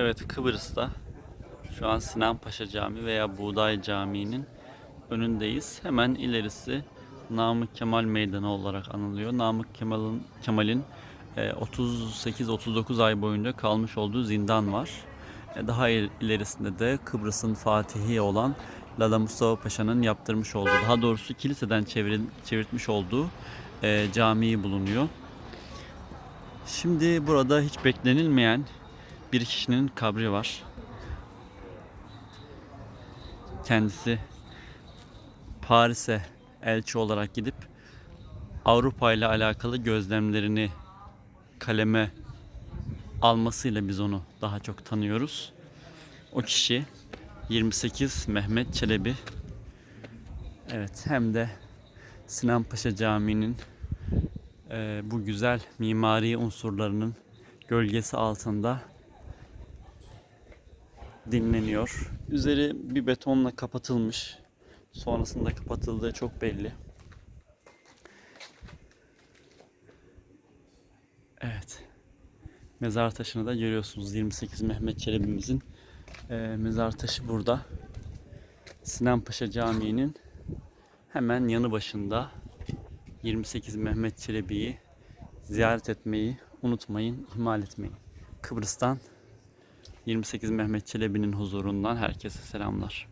Evet Kıbrıs'ta şu an Sinan Paşa Camii veya Buğday Camii'nin önündeyiz. Hemen ilerisi Namık Kemal Meydanı olarak anılıyor. Namık Kemal'in Kemal'in e, 38-39 ay boyunca kalmış olduğu zindan var. E, Daha il- ilerisinde de Kıbrıs'ın fatihi olan Lala Mustafa Paşa'nın yaptırmış olduğu, daha doğrusu kiliseden çevirin, çevirtmiş olduğu e, camii bulunuyor. Şimdi burada hiç beklenilmeyen bir kişinin kabri var. Kendisi Paris'e elçi olarak gidip Avrupa ile alakalı gözlemlerini kaleme almasıyla biz onu daha çok tanıyoruz. O kişi 28 Mehmet Çelebi. Evet hem de Sinan Paşa Camii'nin e, bu güzel mimari unsurlarının gölgesi altında dinleniyor. Üzeri bir betonla kapatılmış. Sonrasında kapatıldığı çok belli. Evet. Mezar taşını da görüyorsunuz. 28 Mehmet Çelebi'mizin e, mezar taşı burada. Sinan Paşa Camii'nin hemen yanı başında 28 Mehmet Çelebi'yi ziyaret etmeyi unutmayın, ihmal etmeyin. Kıbrıs'tan 28 Mehmet Çelebi'nin huzurundan herkese selamlar.